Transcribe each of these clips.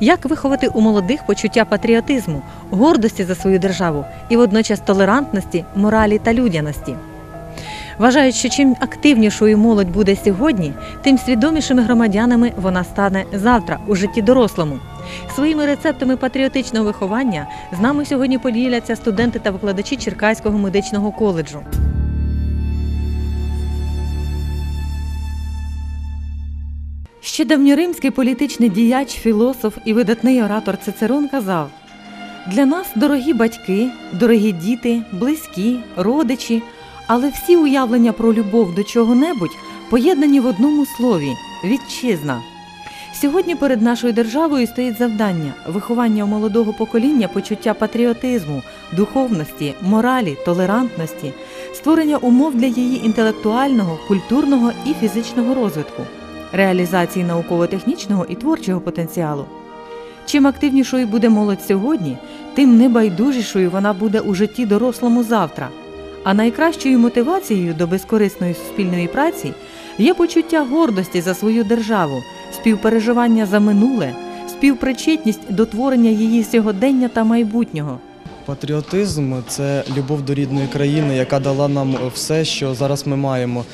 Як виховати у молодих почуття патріотизму, гордості за свою державу і водночас толерантності, моралі та людяності? Вважають, що чим активнішою молодь буде сьогодні, тим свідомішими громадянами вона стане завтра у житті дорослому. Своїми рецептами патріотичного виховання з нами сьогодні поділяться студенти та викладачі Черкаського медичного коледжу. Ще давньоримський політичний діяч, філософ і видатний оратор Цицерон казав: для нас дорогі батьки, дорогі діти, близькі, родичі, але всі уявлення про любов до чого-небудь поєднані в одному слові вітчизна. Сьогодні перед нашою державою стоїть завдання виховання у молодого покоління почуття патріотизму, духовності, моралі, толерантності, створення умов для її інтелектуального, культурного і фізичного розвитку, реалізації науково-технічного і творчого потенціалу. Чим активнішою буде молодь сьогодні, тим небайдужішою вона буде у житті дорослому завтра. А найкращою мотивацією до безкорисної суспільної праці є почуття гордості за свою державу, співпереживання за минуле, співпричетність до творення її сьогодення та майбутнього. Патріотизм це любов до рідної країни, яка дала нам все, що зараз ми маємо.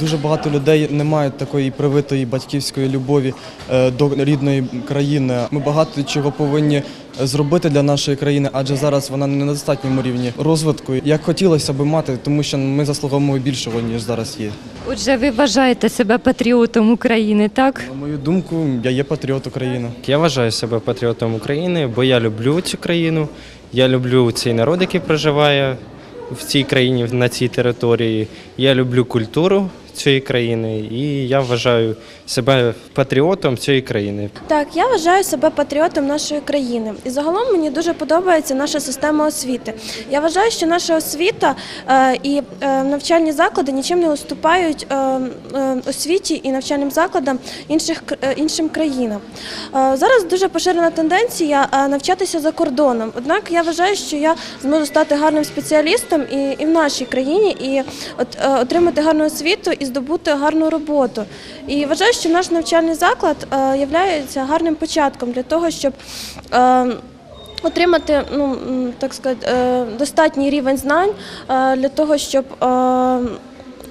Дуже багато людей не мають такої привитої батьківської любові е, до рідної країни. Ми багато чого повинні зробити для нашої країни, адже зараз вона не на достатньому рівні розвитку. Як хотілося б мати, тому що ми заслуговуємо більшого ніж зараз є. Отже, ви вважаєте себе патріотом України, так? На мою думку, я є патріот України. Я вважаю себе патріотом України, бо я люблю цю країну. Я люблю цей народ, який проживає в цій країні, на цій території. Я люблю культуру цієї країни і я вважаю себе патріотом цієї країни. Так, я вважаю себе патріотом нашої країни. І загалом мені дуже подобається наша система освіти. Я вважаю, що наша освіта е, і е, навчальні заклади нічим не уступають е, освіті і навчальним закладам інших іншим країнам. Зараз дуже поширена тенденція навчатися за кордоном. Однак я вважаю, що я зможу стати гарним спеціалістом і, і в нашій країні, і от, отримати гарну освіту і здобути гарну роботу. І вважаю, що наш навчальний заклад е, є гарним початком для того, щоб е, отримати, ну так сказати, е, достатній рівень знань для того, щоб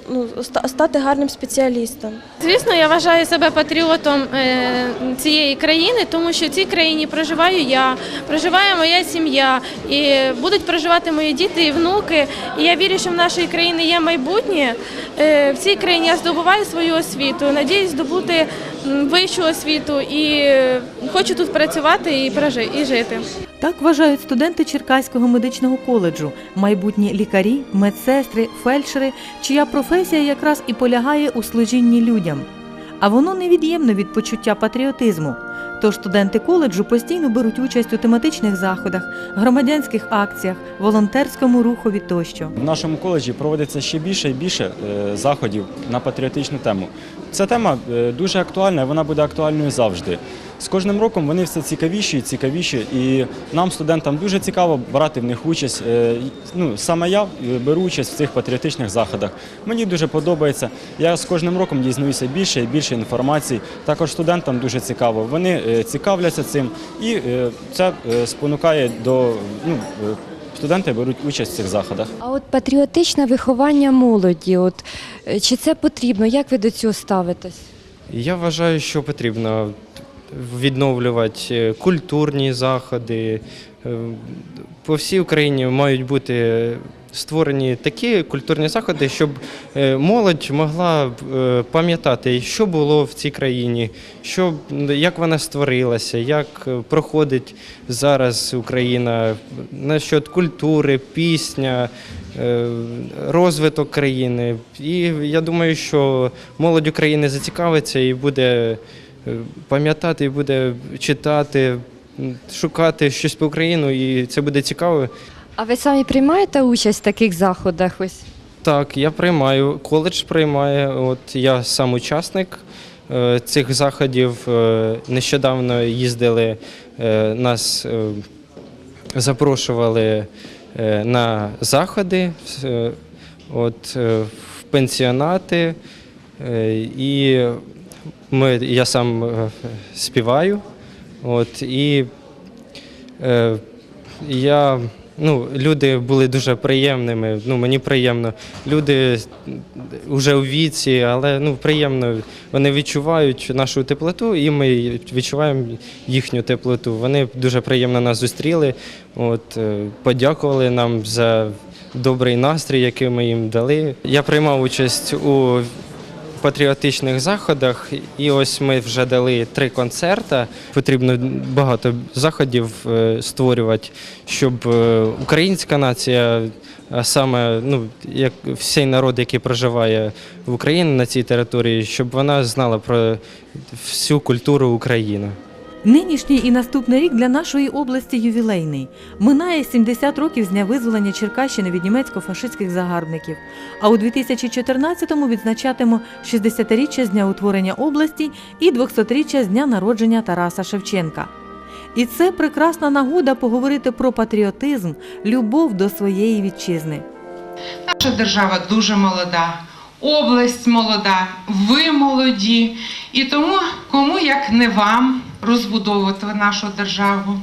ну, стати гарним спеціалістом. Звісно, я вважаю себе патріотом е, цієї країни, тому що в цій країні проживаю я, проживає моя сім'я, і будуть проживати мої діти і внуки. І я вірю, що в нашої країни є майбутнє. Е, В цій країні я здобуваю свою освіту, надіюсь здобути вищу освіту і е, хочу тут працювати і прожи- і жити. Так вважають студенти Черкаського медичного коледжу, майбутні лікарі, медсестри, фельдшери, чия професія якраз і полягає у служінні людям. А воно невід'ємно від почуття патріотизму. Тож студенти коледжу постійно беруть участь у тематичних заходах, громадянських акціях, волонтерському рухові тощо. В нашому коледжі проводиться ще більше і більше е, заходів на патріотичну тему. Ця тема е, дуже актуальна, вона буде актуальною завжди. З кожним роком вони все цікавіші і цікавіші, і нам, студентам, дуже цікаво брати в них участь. Е, Ну, саме я е, беру участь в цих патріотичних заходах. Мені дуже подобається. Я з кожним роком дізнаюся більше і більше інформації. Також студентам дуже цікаво. Вони цікавляться цим, і це спонукає до ну, студенти беруть участь в цих заходах. А от патріотичне виховання молоді, от е, чи це потрібно? Як ви до цього ставитесь? Я вважаю, що потрібно відновлювати е, культурні заходи. Е, По всій Україні мають бути створені такі культурні заходи, щоб е, молодь могла е, пам'ятати, що було в цій країні, що, як вона створилася, як е, проходить зараз Україна насчет культури, пісня, розвиток країни. І я думаю, що молодь України зацікавиться і буде пам'ятати, і буде читати, шукати щось про Україну, і це буде цікаво. А ви самі приймаєте участь в таких заходах? Ось Так, я приймаю, коледж приймає. От я сам учасник е, цих заходів. Е, Нещодавно їздили, е, нас запрошували на заходи, от, в пенсіонати. І ми, я сам співаю. От, і е, я, ну, люди були дуже приємними. Ну, мені приємно. Люди вже у віці, але ну, приємно. Вони відчувають нашу теплоту, і ми відчуваємо їхню теплоту. Вони дуже приємно нас зустріли. От, е, подякували нам за добрий настрій, який ми їм дали. Я приймав участь у патріотичних заходах, і ось ми вже дали три концерти. Потрібно багато заходів е, створювати, щоб е, українська нація, а саме ну, як всей народ, який проживає в Україні на цій території, щоб вона знала про всю культуру України. Нинішній і наступний рік для нашої області ювілейний. Минає 70 років з дня визволення Черкащини від німецько-фашистських загарбників. А у 2014-му відзначатимо 60-річчя з дня утворення області і 200-річчя з дня народження Тараса Шевченка. І це прекрасна нагода поговорити про патріотизм, любов до своєї вітчизни. Наша держава дуже молода, область молода, ви молоді. І тому кому як не вам розбудовувати нашу державу,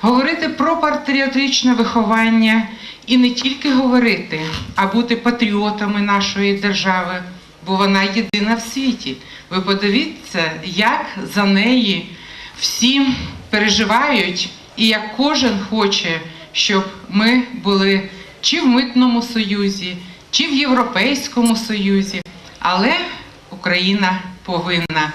говорити про патріотичне виховання і не тільки говорити, а бути патріотами нашої держави, бо вона єдина в світі. Ви подивіться, як за неї всі переживають, і як кожен хоче, щоб ми були чи в митному союзі, чи в Європейському Союзі. Але Україна повинна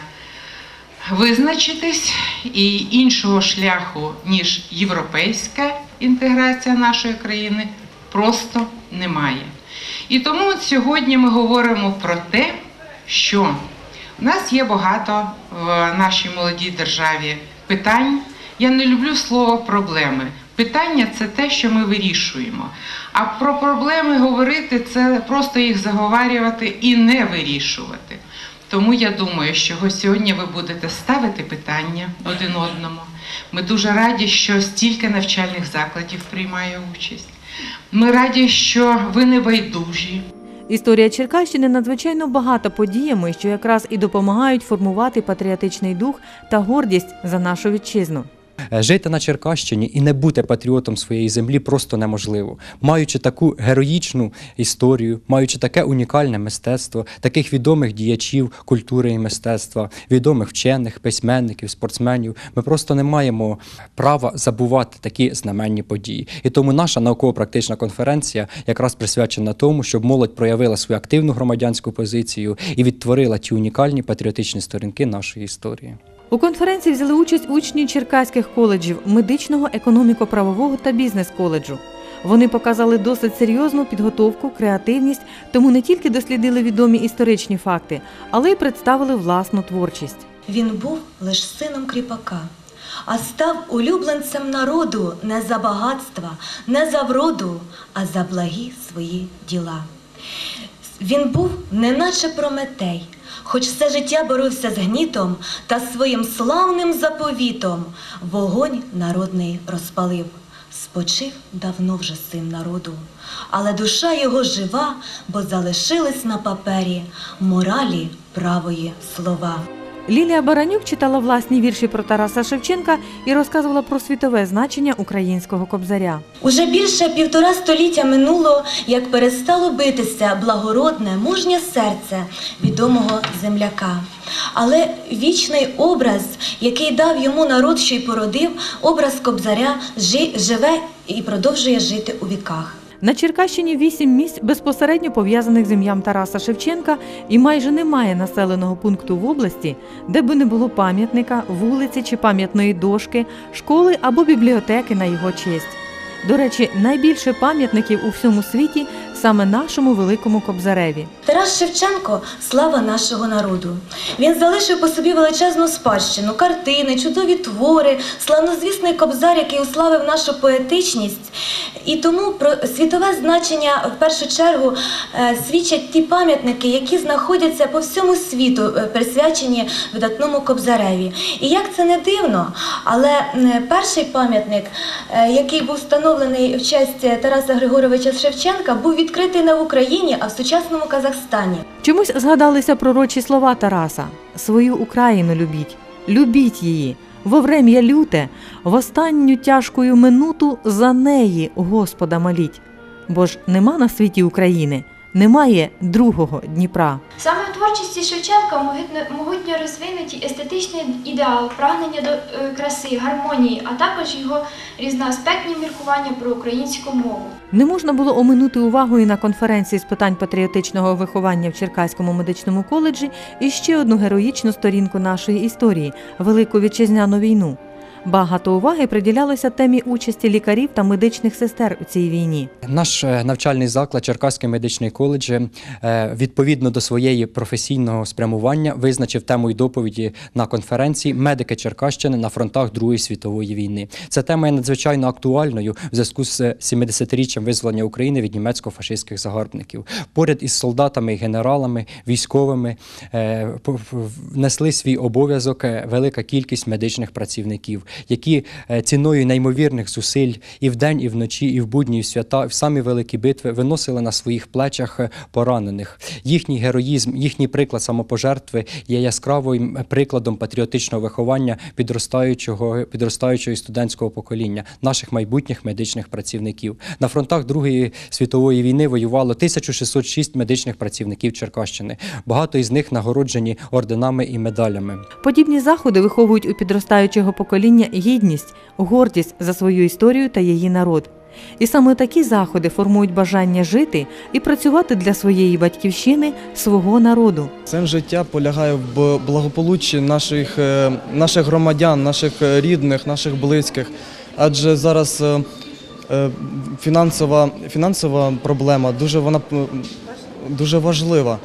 визначитись і іншого шляху, ніж європейська інтеграція нашої країни, просто немає. І тому сьогодні ми говоримо про те, що у нас є багато в нашій молодій державі питань. Я не люблю слово проблеми. Питання це те, що ми вирішуємо. А про проблеми говорити це просто їх заговарювати і не вирішувати. Тому я думаю, що сьогодні ви будете ставити питання один одному. Ми дуже раді, що стільки навчальних закладів приймає участь. Ми раді, що ви не байдужі. Історія Черкащини надзвичайно багата подіями, що якраз і допомагають формувати патріотичний дух та гордість за нашу вітчизну. Е, Жити на Черкащині і не бути патріотом своєї землі просто неможливо. Маючи таку героїчну історію, маючи таке унікальне мистецтво, таких відомих діячів культури і мистецтва, відомих вчених, письменників, спортсменів, ми просто не маємо права забувати такі знаменні події. І тому наша науково-практична конференція якраз присвячена тому, щоб молодь проявила свою активну громадянську позицію і відтворила ті унікальні патріотичні сторінки нашої історії. У конференції взяли участь учні черкаських коледжів медичного, економіко-правового та бізнес-коледжу. Вони показали досить серйозну підготовку, креативність, тому не тільки дослідили відомі історичні факти, але й представили власну творчість. Він був лиш сином кріпака, а став улюбленцем народу не за багатства, не за вроду, а за благі свої діла. Він був неначе Прометей, хоч все життя боровся з гнітом та своїм славним заповітом вогонь народний розпалив. Спочив давно вже син народу, але душа його жива, бо залишились на папері моралі правої слова. Лілія Баранюк читала власні вірші про Тараса Шевченка і розказувала про світове значення українського кобзаря. Уже більше півтора століття минуло, як перестало битися благородне, мужнє серце відомого земляка. Але вічний образ, який дав йому народ, що й породив, образ кобзаря жи- живе і продовжує жити у віках. На Черкащині вісім місць безпосередньо пов'язаних з ім'ям Тараса Шевченка, і майже немає населеного пункту в області, де би не було пам'ятника, вулиці чи пам'ятної дошки, школи або бібліотеки на його честь. До речі, найбільше пам'ятників у всьому світі саме нашому великому кобзареві. Тарас Шевченко слава нашого народу. Він залишив по собі величезну спадщину, картини, чудові твори, славнозвісний кобзар, який уславив нашу поетичність. І тому про світове значення в першу чергу е, свідчать ті пам'ятники, які знаходяться по всьому світу, е, присвячені видатному кобзареві. І як це не дивно, але перший пам'ятник, е, який був встановлений в честь Тараса Григоровича Шевченка, був відкритий не в Україні, а в сучасному Казахстані. Чомусь згадалися пророчі слова Тараса: свою Україну любіть. любіть її, во врем'я люте, в останню тяжкую минуту за неї Господа моліть. Бо ж нема на світі України, немає другого Дніпра. Саме в творчості Шевченка могутньо, розвинуті естетичний ідеал, прагнення до е, краси, гармонії, а також його різноаспектні міркування про українську мову. Не можна було оминути увагою на конференції з питань патріотичного виховання в Черкаському медичному коледжі і ще одну героїчну сторінку нашої історії Велику вітчизняну війну. Багато уваги приділялося темі участі лікарів та медичних сестер у цій війні. Наш е, навчальний заклад Черкаський медичний коледж е, відповідно до своєї професійного спрямування визначив темою доповіді на конференції Медики Черкащини на фронтах Другої світової війни. Ця тема є надзвичайно актуальною в зв'язку з 70-річчям визволення України від німецько-фашистських загарбників. Поряд із солдатами, генералами, військовими е, несли свій обов'язок велика кількість медичних працівників, які е, ціною неймовірних зусиль і вдень, і вночі, і в будні, і в свята, в самі великі битви виносили на своїх плечах е, поранених. Їхній героїзм, їхній приклад самопожертви є яскравим прикладом патріотичного виховання підростаючого підростаючого студентського покоління, наших майбутніх медичних працівників. На фронтах Другої світової війни воювало 1606 медичних працівників Черкащини. Багато із них нагороджені орденами і медалями. Подібні заходи виховують у підростаючого покоління гідність, гордість за свою історію та її народ. І саме такі заходи формують бажання жити і працювати для своєї батьківщини, свого народу. Сенс життя полягає в благополуччі наших, е, наших громадян, наших е, рідних, наших близьких. Адже зараз е, фінансова, фінансова проблема дуже вона дуже важлива.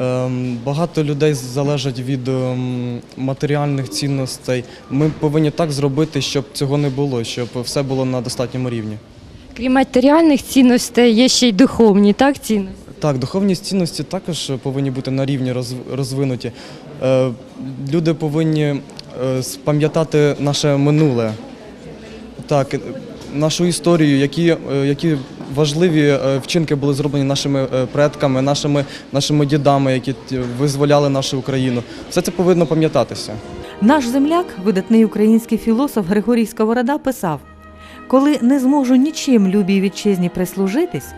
Ем, Багато людей залежать від ем, матеріальних цінностей. Ми повинні так зробити, щоб цього не було, щоб все було на достатньому рівні. Крім матеріальних цінностей, є ще й духовні, так цінності? Так, духовні цінності також повинні бути на рівні розвинуті. Е, Люди повинні е, пам'ятати наше минуле, так, нашу історію, які, е, які важливі е, вчинки були зроблені нашими е, предками, нашими, нашими дідами, які визволяли нашу Україну. Все це повинно пам'ятатися. Наш земляк, видатний український філософ Григорій Сковорода, писав: коли не зможу нічим любій вітчизні прислужитись,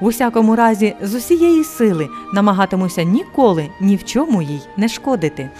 в усякому разі з усієї сили намагатимуся ніколи ні в чому їй не шкодити.